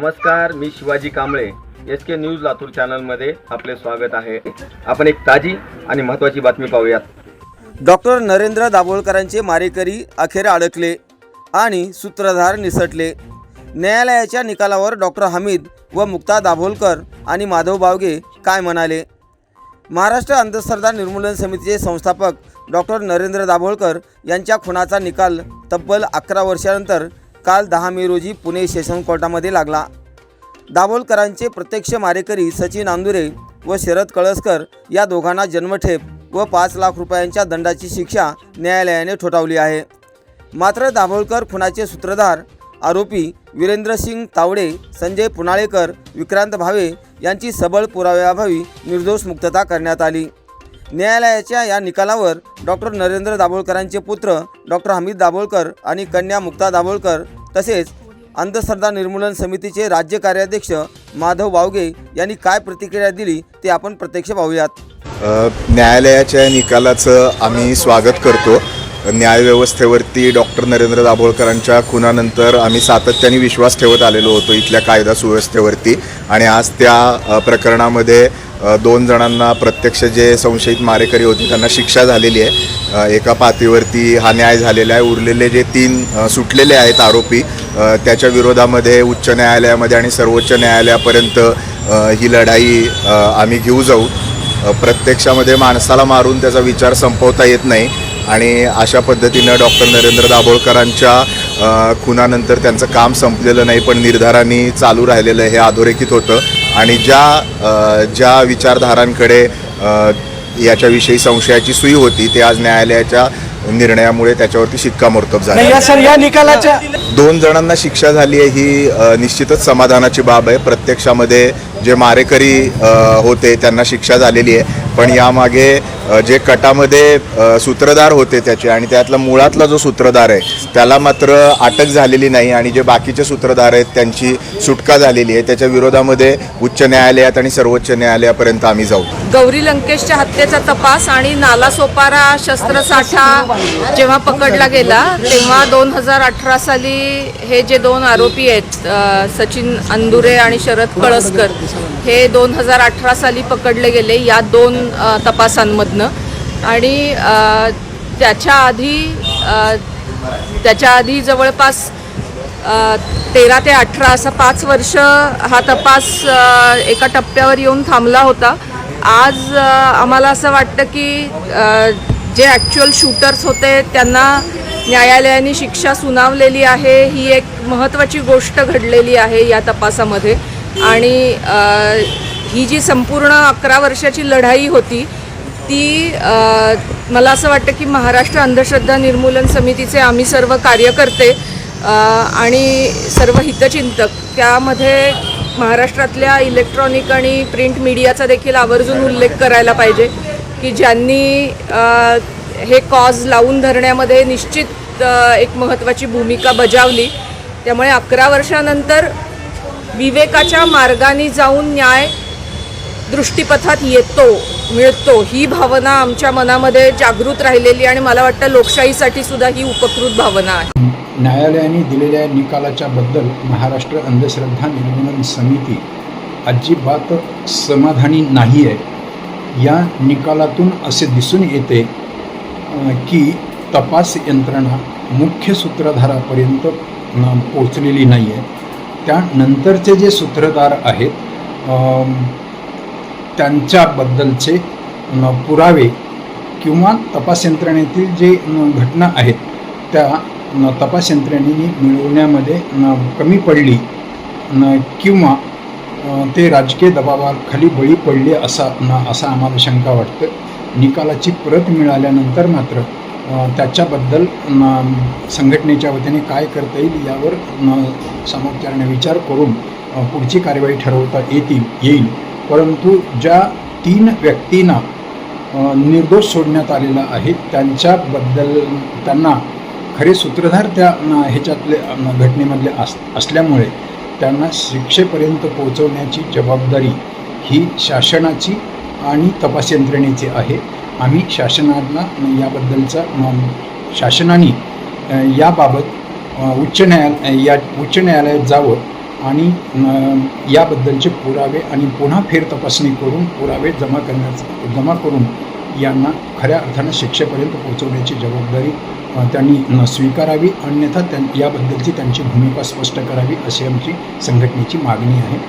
नमस्कार मी Shivaji Kamble. S K news Latur चॅनलमध्ये आपले स्वागत आहे. आपण एक ताजी आणि महत्त्वाची बातमी पाहूयात. डॉक्टर नरेंद्र दाभोळकरांचे मारेकरी अखेर अडकले आणि सूत्रधार निसटले. न्यायालयाच्या निकालावर डॉक्टर हमीद व मुक्ता दाभोलकर आणि माधव बावगे काय म्हणाले? महाराष्ट्र अंधश्रद्धा निर्मूलन समितीचे संस्थापक डॉक्टर नरेंद्र दाभोळकर यांच्या खुनाचा निकाल तब्बल अकरा वर्षानंतर काल दहा मे रोजी पुणे सेशन कोर्टामध्ये लागला. दाभोलकरांचे प्रत्यक्ष मारेकरी सचिन आंदुरे व शरद कळसकर या दोघांना जन्मठेप व पाच लाख रुपयांच्या दंडाची शिक्षा न्यायालयाने ठोठावली आहे. मात्र दाभोळकर खुनाचे सूत्रधार आरोपी वीरेंद्रसिंग तावडे संजय पुनाळेकर विक्रांत भावे यांची सबळ पुराव्याभावी निर्दोष मुक्तता करण्यात आली. न्यायालयाच्या या निकालावर डॉक्टर नरेंद्र दाभोळकरांचे पुत्र डॉक्टर हमीद दाभोळकर आणि कन्या मुक्ता दाभोळकर तसेच अंधश्रद्धा निर्मूलन समितीचे राज्य कार्याध्यक्ष माधव बावगे यांनी काय प्रतिक्रिया दिली ते आपण प्रत्यक्ष पाहूयात. न्यायालयाच्या निकालाचं आम्ही स्वागत करतो. न्यायव्यवस्थेवरती डॉक्टर नरेंद्र दाभोळकरांच्या खुनानंतर आम्ही सातत्याने विश्वास ठेवत आलेलो होतो इथल्या कायदा सुव्यवस्थेवरती. आणि आज त्या प्रकरणामध्ये दोन जणांना प्रत्यक्ष जे संशयित मारेकरी होते त्यांना शिक्षा झालेली आहे. एका पातीवरती हा न्याय झालेला आहे. उरलेले जे तीन सुटलेले आहेत आरोपी त्याच्या विरोधामध्ये उच्च न्यायालयामध्ये आणि सर्वोच्च न्यायालयापर्यंत ही लढाई आम्ही घेऊ जाऊ. प्रत्यक्षामध्ये माणसाला मारून त्याचा विचार संपवता येत नाही. आणि अशा पद्धतीनं डॉक्टर नरेंद्र दाभोळकरांच्या खुनानंतर त्यांचं काम संपलेलं नाही पण निर्धारांनी चालू राहिलेलं हे अधोरेखित होतं. आणि ज्या ज्या विचारधारांकडे अ, याच्याविषयी संशयाची सुई होती ते आज न्यायालयाच्या निर्णयामुळे त्याच्यावरती शिक्कामोर्तब झालं. सर या निकालाच्या दोन जणांना शिक्षा झाली आहे ही निश्चितच समाधानाची बाब आहे. प्रत्यक्षामध्ये जे मारेकरी होते त्यांना शिक्षा झालेली आहे. पण यामागे जे कटामध्ये सूत्रधार होते त्याचे आणि त्यातला मुळातला जो सूत्रधार आहे त्याला मात्र अटक झालेली नाही आणि जे बाकीचे सूत्रधार आहेत त्यांची सुटका झालेली आहे. त्याच्या विरोधामध्ये उच्च न्यायालयात आणि सर्वोच्च न्यायालयापर्यंत आम्ही जाऊ. गौरी लंकेशच्या हत्येचा तपास आणि नालासोपारा शस्त्रसाठा जेव्हा पकडला गेला तेव्हा दोन हजार अठरा साली हे जे दोन आरोपी आहेत सचिन अंदुरे आणि शरद कळसकर हे दोन हजार अठरा साली पकडले गेले या दोन तपासांमधनं. आणि त्याच्या आधी त्याच्या आधी जवळपास तेरा ते अठरा असा पाच वर्ष हा तपास एका टप्प्यावर येऊन थांबला होता. आज आम्हाला असं वाटतं की जे ॲक्च्युअल शूटर्स होते त्यांना न्यायालयाने शिक्षा सुनावलेली आहे ही एक महत्त्वाची गोष्ट घडलेली आहे या तपासामध्ये. आणि ही जी संपूर्ण अकरा वर्षाची लढाई होती ती मला असं वाटतं की महाराष्ट्र अंधश्रद्धा निर्मूलन समितीचे आम्ही सर्व कार्यकर्ते आणि सर्व हितचिंतक त्यामध्ये महाराष्ट्रातल्या इलेक्ट्रॉनिक आणि प्रिंट मीडियाचा देखील आवर्जून उल्लेख करायला पाहिजे की ज्यांनी हे कॉज लावून धरण्यामध्ये निश्चित एक महत्त्वाची भूमिका बजावली. त्यामुळे अकरा वर्षानंतर विवेकाच्या मार्गाने जाऊन न्याय दृष्टीपथात येतो मिळतो ही भावना आमच्या मनामध्ये जागृत राहिलेली आणि मला वाटतं लोकशाहीसाठी सुद्धा ही उपकृत भावना आहे. न्यायालयाने दिलेल्या निकालाच्या बद्दल महाराष्ट्र अंधश्रद्धा निर्मूलन समिती अजिबात समाधानी नाही आहे या निकालातून असे दिसून येते की तपास यंत्रणा मुख्य सूत्रधारापर्यंत पोचलेली नाही आहे त्यानंतरचे जे सूत्रधार आहेत त्यांच्याबद्दलचे पुरावे किंवा तपास यंत्रणेतील जे घटना आहेत त्या तपास यंत्रणेने मिळवण्यामध्ये न कमी पडली न किंवा ते राजकीय दबावाखाली बळी पडले असा असा आम्हाला शंका वाटतं. निकालाची प्रत मिळाल्यानंतर मात्र त्याच्याबद्दल संघटनेच्या वतीने काय करता येईल यावर न विचार करून पुढची कार्यवाही ठरवता येतील येईल. परंतु ज्या तीन व्यक्तींना निर्दोष सोडण्यात आलेला आहे त्यांच्याबद्दल त्यांना खरे सूत्रधार त्या ह्याच्यातले घटनेमधले अस असल्यामुळे त्यांना शिक्षेपर्यंत पोहोचवण्याची जबाबदारी ही शासनाची आणि तपास यंत्रणेचे आहे. आम्ही शासनाला याबद्दलचा शासनाने याबाबत उच्च न्यायालय या उच्च न्यायालयात जावं आणि याबद्दलचे पुरावे आणि पुन्हा फेर तपासणी करून पुरावे जमा करण्याचं जमा करून यांना खऱ्या अर्थानं शिक्षेपर्यंत पोहोचवण्याची जबाबदारी त्यांनी स्वीकारावी. अन्यथा त्यां याबद्दलची त्यांची भूमिका स्पष्ट करावी अशी आमची संघटनेची मागणी आहे.